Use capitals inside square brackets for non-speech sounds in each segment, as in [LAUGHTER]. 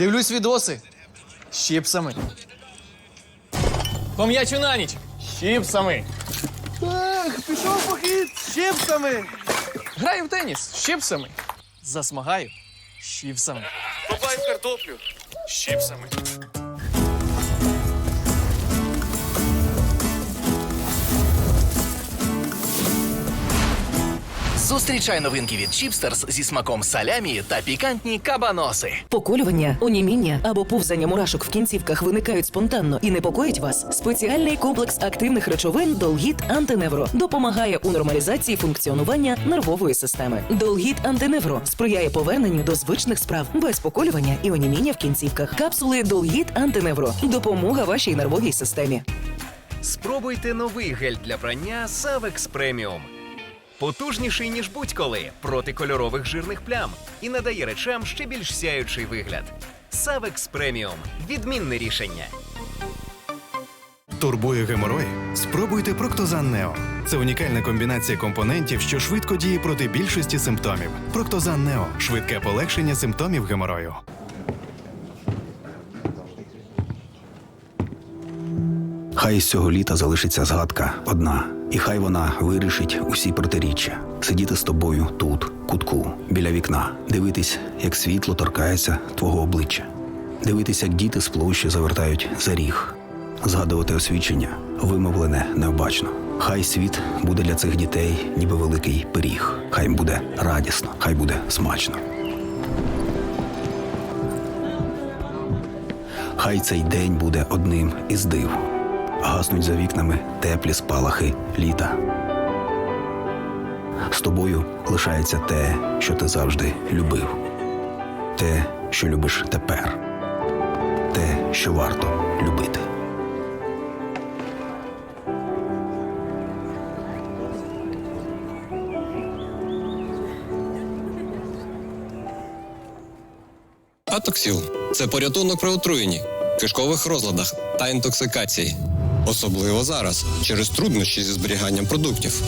Дивлюсь відоси з чіпсами. Пом'ячу на ніч з чіпсами. Ех, пішов похід з чіпсами. Граю в теніс з чіпсами. Засмагаю з чіпсами. Бабай в картоплю. З чіпсами. Зустрічай новинки від Чіпстерс зі смаком салямі та пікантні кабаноси. Поколювання, оніміння або повзання мурашок в кінцівках виникають спонтанно і непокоїть вас. Спеціальний комплекс активних речовин Долгіт Антиневро допомагає у нормалізації функціонування нервової системи. Долгіт Антиневро сприяє поверненню до звичних справ без поколювання і оніміння в кінцівках. Капсули Долгіт Антиневро допомога вашій нервовій системі. Спробуйте новий гель для прання Savex Premium. Потужніший, ніж будь-коли, проти кольорових жирних плям і надає речам ще більш сяючий вигляд. Savex Premium – відмінне рішення. Турбує геморой? Спробуйте Проктозан Нео. Це унікальна комбінація компонентів, що швидко діє проти більшості симптомів. Проктозан Нео швидке полегшення симптомів геморою. Хай з цього літа залишиться згадка одна, і хай вона вирішить усі протиріччя. Сидіти з тобою тут, кутку, біля вікна, дивитись, як світло торкається твого обличчя, дивитись, як діти з площі завертають за ріг, згадувати освічення, вимовлене необачно. Хай світ буде для цих дітей, ніби великий пиріг. Хай буде радісно, хай буде смачно. Хай цей день буде одним із див. Гаснуть за вікнами теплі спалахи літа. З тобою лишається те, що ти завжди любив, те, що любиш тепер, те, що варто любити. Атоксіл це порятунок при отруєнні, кишкових розладах та інтоксикації. Особливо зараз, через труднощі зі зберіганням продуктів.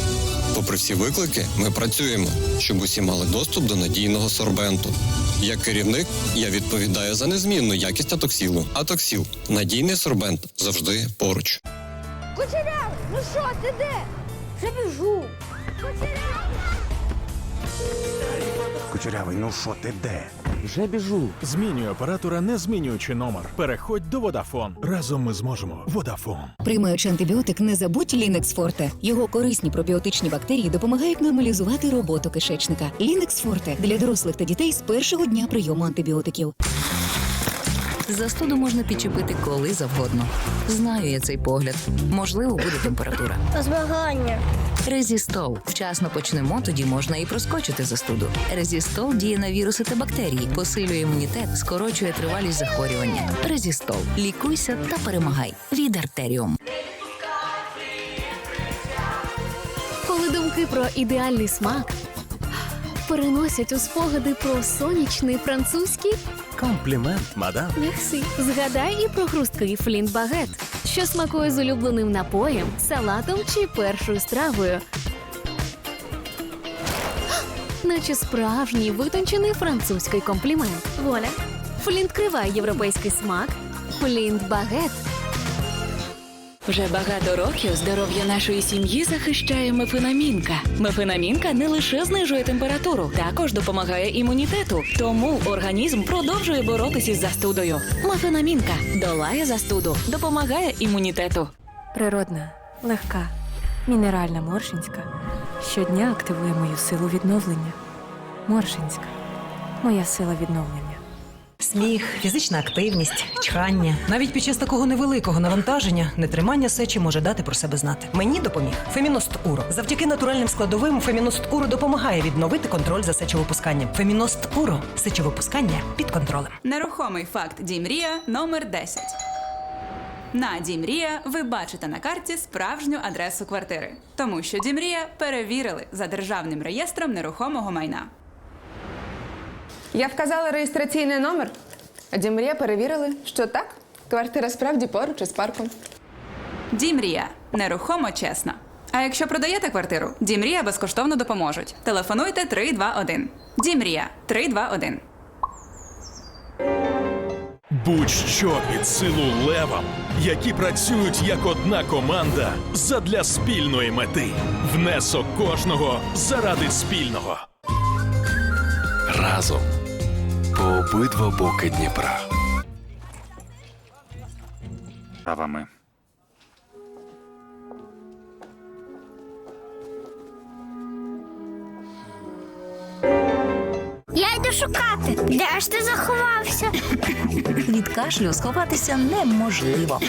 Попри всі виклики, ми працюємо, щоб усі мали доступ до надійного сорбенту. Як керівник, я відповідаю за незмінну якість атоксілу. Атоксіл надійний сорбент завжди поруч. Кучерявий, ну що, ти де? Вже біжу. Кучерявий! Кучерявий, ну що ти де? Вже біжу. Змінюй оператора, не змінюючи номер. Переходь до Водафон. Разом ми зможемо. Водафон. Приймаючи антибіотик, не забудь Лінекс Форте. Його корисні пробіотичні бактерії допомагають нормалізувати роботу кишечника. Лінекс Форте для дорослих та дітей з першого дня прийому антибіотиків. Застуду можна підчепити коли завгодно. Знаю я цей погляд. Можливо, буде температура. [LAUGHS] Змагання. Резістол. Вчасно почнемо, тоді можна і проскочити застуду. Резістол діє на віруси та бактерії, посилює імунітет, скорочує тривалість захворювання. Резістол. Лікуйся та перемагай. Від артеріум. Коли думки про ідеальний смак переносять у спогади про сонячний французький Комплімент, мадам. Мерсі. Згадай і про хрусткий флінт багет, що смакує з улюбленим напоєм, салатом чи першою стравою. [GASPS] Наче справжній витончений французький комплімент. Воля. Флінт криває європейський смак. Флінт багет. Вже багато років здоров'я нашої сім'ї захищає мефенамінка. Мефенамінка не лише знижує температуру, також допомагає імунітету. Тому організм продовжує боротися із застудою. Мефенамінка долає застуду, допомагає імунітету. Природна, легка, мінеральна Моршинська щодня активує мою силу відновлення. Моршинська моя сила відновлення. Сміх, фізична активність, чхання. Навіть під час такого невеликого навантаження нетримання сечі може дати про себе знати. Мені допоміг Феміност Уро. Завдяки натуральним складовим Феміност Уро допомагає відновити контроль за сечовипусканням. Феміност Уро сечовипускання під контролем. Нерухомий факт Дімрія номер 10. На Дімрія ви бачите на карті справжню адресу квартири, тому що Дімрія перевірили за державним реєстром нерухомого майна. Я вказала реєстраційний номер. А Дімрія перевірили, що так, квартира справді поруч із парком. Дімрія нерухомо чесно. А якщо продаєте квартиру, Дімрія безкоштовно допоможуть. Телефонуйте 321. Дімрія 321. Будь-що під силу левам, які працюють як одна команда задля спільної мети. Внесок кожного заради спільного. Разом по обидва боки Дніпра. Правами. Шукати. Де ж ти заховався? Від кашлю сховатися неможливо.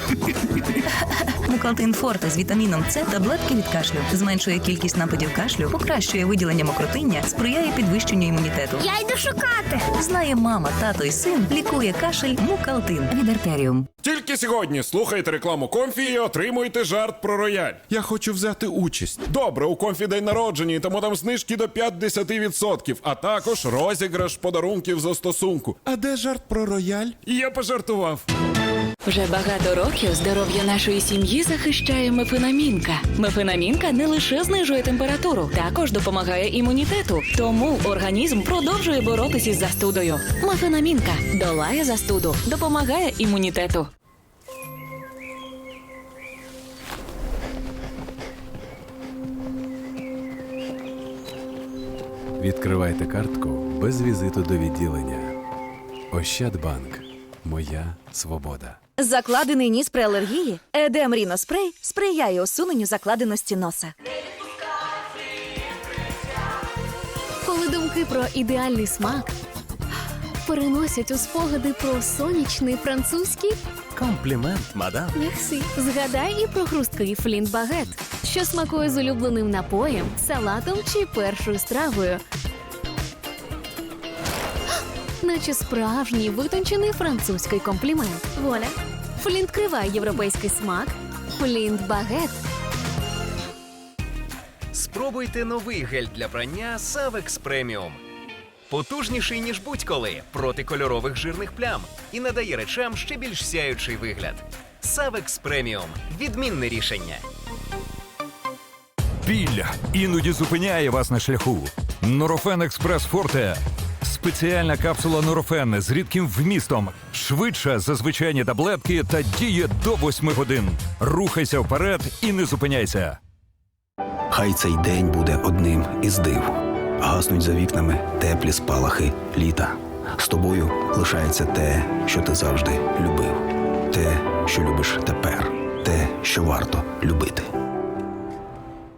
Мукалтин Форте з вітаміном С таблетки від кашлю зменшує кількість нападів кашлю, покращує виділення мокротиння, сприяє підвищенню імунітету. Я йду шукати. Знає мама, тато і син, лікує кашель Мукалтин від артеріум. Тільки сьогодні слухайте рекламу Комфі і отримуйте жарт про рояль. Я хочу взяти участь. Добре, у Комфі день народження, тому там знижки до 50%, а також розіграш подарунків за стосунку. А де жарт про рояль? Я пожартував. Вже багато років здоров'я нашої сім'ї захищає мефенамінка. Мефенамінка не лише знижує температуру, також допомагає імунітету. Тому організм продовжує боротися із застудою. Мефенамінка долає застуду, допомагає імунітету. Відкривайте картку без візиту до відділення. Ощадбанк. Моя свобода. Закладений ніс при алергії. Едем Ріноспрей сприяє усуненню закладеності носа. Коли думки про ідеальний смак переносять у спогади про сонячний французький Комплімент, мадам. Мерсі. Згадай і про хрусткий флінт багет, що смакує з улюбленим напоєм, салатом чи першою стравою. Наче справжній витончений французький комплімент. Воля. Флінт криває європейський смак. Флінт багет. Спробуйте новий гель для прання Savex Premium. Потужніший, ніж будь-коли, проти кольорових жирних плям і надає речам ще більш сяючий вигляд. Savex Premium – відмінне рішення. Біль іноді зупиняє вас на шляху. Норофен Експрес Форте. Спеціальна капсула Норофен з рідким вмістом. Швидше за звичайні таблетки та діє до 8 годин. Рухайся вперед і не зупиняйся. Хай цей день буде одним із див. Гаснуть за вікнами теплі спалахи літа. З тобою лишається те, що ти завжди любив. Те, що любиш тепер. Те, що варто любити.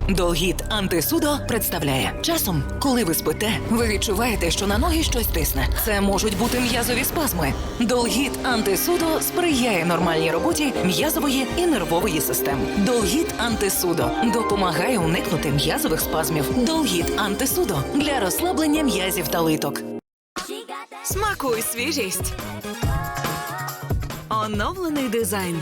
Долгіт антисудо представляє часом, коли ви спите, ви відчуваєте, що на ноги щось тисне. Це можуть бути м'язові спазми. Долгіт антисудо сприяє нормальній роботі м'язової і нервової систем. Долгіт антисудо допомагає уникнути м'язових спазмів. Долгіт антисудо для розслаблення м'язів та литок. Смакуй свіжість. Оновлений дизайн.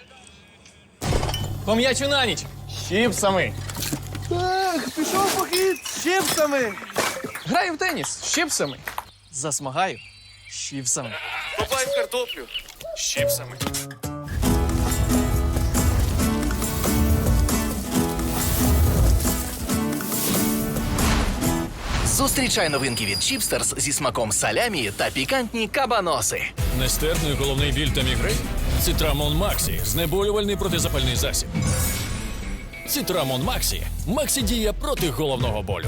Пом'ячу на ніч з чіпсами. Ех, пішов похід з чипсами. Граю в теніс з чіпсами. Засмагаю з чіпсами. Копай в картоплю. З чіпсами. Зустрічай новинки від Чіпстерс зі смаком салямі та пікантні кабаноси. Нестерпний головний біль та мігрень? Цитрамон Максі знеболювальний протизапальний засіб. Цитрамон Максі. Максі діє проти головного болю.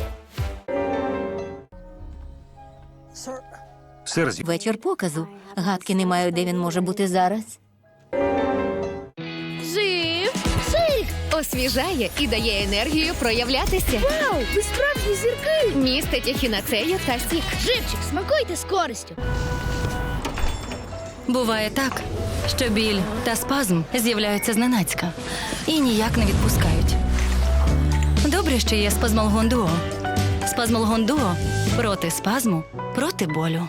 Вечір показу. Гадки не маю, де він може бути зараз. Жив! Жив! Освіжає і дає енергію проявлятися. Вау! Ви справжні зірки! Містить ехінацею та сік. Живчик, смакуйте з користю. Буває так, що біль та спазм з'являються зненацька і ніяк не відпускають. Добре, що є спазмолгон дуо. Спазмолгон дуо проти спазму, проти болю.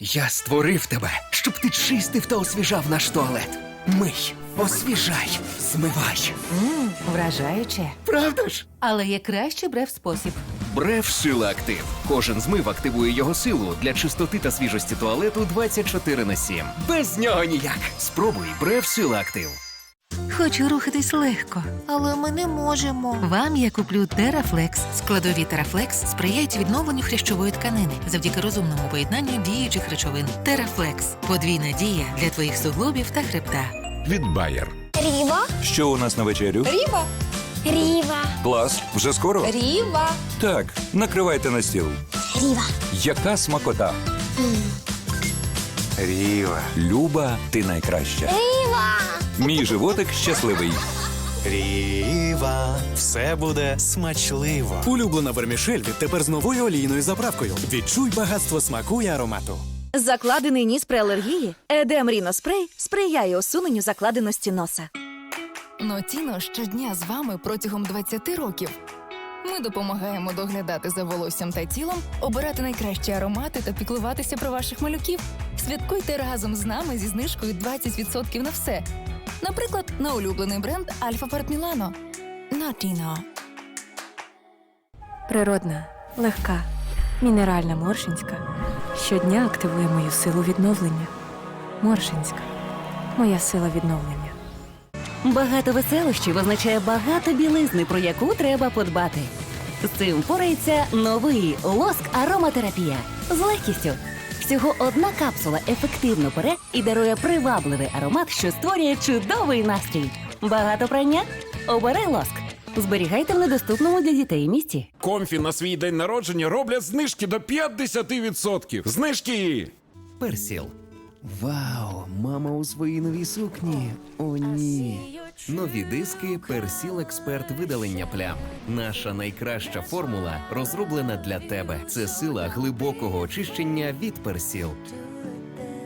Я створив тебе, щоб ти чистив та освіжав наш туалет. Мий, освіжай, змивай. Мм, вражаюче. Правда ж? Але є кращий брев спосіб. Бреф Сила Актив. Кожен змив активує його силу для чистоти та свіжості туалету 24 на 7. Без нього ніяк. Спробуй Бреф Сила Актив. Хочу рухатись легко. Але ми не можемо. Вам я куплю Терафлекс. Складові Терафлекс сприяють відновленню хрящової тканини завдяки розумному поєднанню діючих речовин. Терафлекс подвійна дія для твоїх суглобів та хребта. Від Bayer. Ріва. Що у нас на вечерю? Ріва. Ріва. Клас, вже скоро? Ріва. Так, накривайте на стіл. Ріва. Яка смакота? Ріва. Люба, ти найкраща. Ріва. Мій животик щасливий. Ріва. Все буде смачливо. Улюблена вермішель відтепер з новою олійною заправкою. Відчуй багатство смаку і аромату. Закладений ніс при алергії. Едем Ріноспрей сприяє усуненню закладеності носа. Нотіно щодня з вами протягом 20 років. Ми допомагаємо доглядати за волоссям та тілом, обирати найкращі аромати та піклуватися про ваших малюків. Святкуйте разом з нами зі знижкою 20% на все. Наприклад, на улюблений бренд Альфа Парт Мілано. Нотіно. Природна, легка, мінеральна Моршинська щодня активує мою силу відновлення. Моршинська моя сила відновлення. Багато веселощів означає багато білизни, про яку треба подбати. З цим впорається новий лоск ароматерапія з легкістю. Всього одна капсула ефективно пере і дарує привабливий аромат, що створює чудовий настрій. Багато прання? Обери лоск. Зберігайте в недоступному для дітей місці. Комфі на свій день народження роблять знижки до 50%. Знижки! Персіл. Вау, мама у своїй новій сукні. О, ні. Нові диски Персіл Експерт видалення плям. Наша найкраща формула розроблена для тебе. Це сила глибокого очищення від Персіл.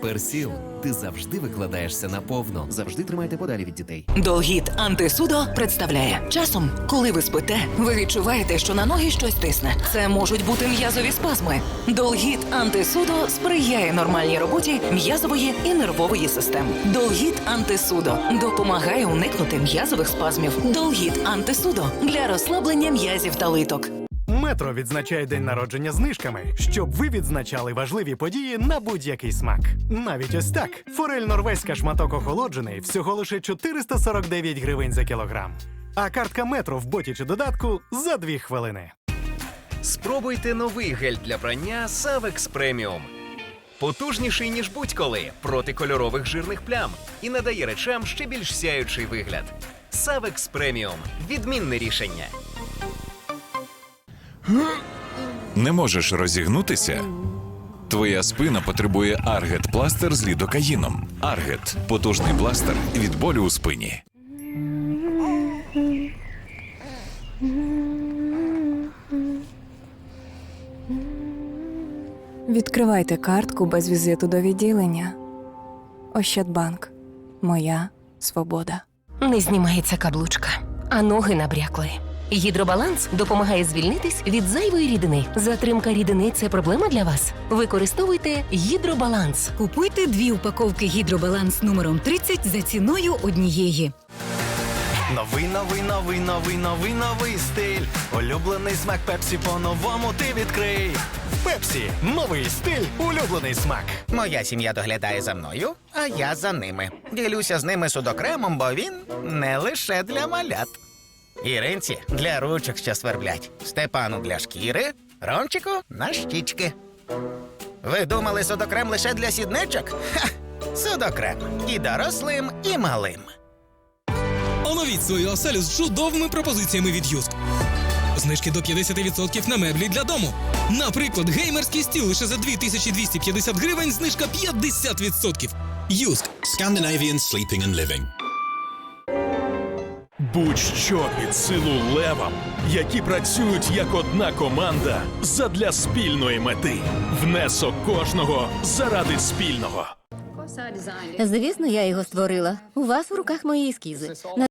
Персіл, ти завжди викладаєшся наповно. Завжди тримайте подалі від дітей. Долгіт антисудо представляє часом, коли ви спите, ви відчуваєте, що на ноги щось тисне. Це можуть бути м'язові спазми. Долгіт антисудо сприяє нормальній роботі м'язової і нервової систем. Долгіт антисудо допомагає уникнути м'язових спазмів. Долгіт антисудо для розслаблення м'язів та литок. Метро відзначає день народження знижками, щоб ви відзначали важливі події на будь-який смак. Навіть ось так. Форель норвезька шматок охолоджений всього лише 449 гривень за кілограм. А картка метро в боті чи додатку за 2 хвилини. Спробуйте новий гель для прання Savex Premium. Потужніший, ніж будь-коли, проти кольорових жирних плям і надає речам ще більш сяючий вигляд. Savex Premium – відмінне рішення. Не можеш розігнутися? Твоя спина потребує Аргет пластир з лідокаїном. Аргет потужний пластир від болю у спині. Відкривайте картку без візиту до відділення. Ощадбанк. Моя свобода. Не знімається каблучка, а ноги набрякли. Гідробаланс допомагає звільнитись від зайвої рідини. Затримка рідини це проблема для вас. Використовуйте гідробаланс. Купуйте дві упаковки гідробаланс номером 30 за ціною однієї. Новий, новий, новий, новий, новий, новий стиль. Улюблений смак Пепсі по-новому ти відкрий. Пепсі новий стиль, улюблений смак. Моя сім'я доглядає за мною, а я за ними. Ділюся з ними судокремом, бо він не лише для малят. Іринці для ручок, що сверблять, Степану для шкіри, Ромчику на щічки. Ви думали судокрем лише для сідничок? Ха! Судокрем і дорослим, і малим. Оновіть свою оселю з чудовими пропозиціями від Юск. Знижки до 50% на меблі для дому. Наприклад, геймерський стіл лише за 2250 гривень, знижка 50%. Юск. Scandinavian Sleeping and Living. Будь-що під силу левам, які працюють як одна команда задля спільної мети. Внесок кожного заради спільного. Звісно, я його створила. У вас в руках мої ескізи.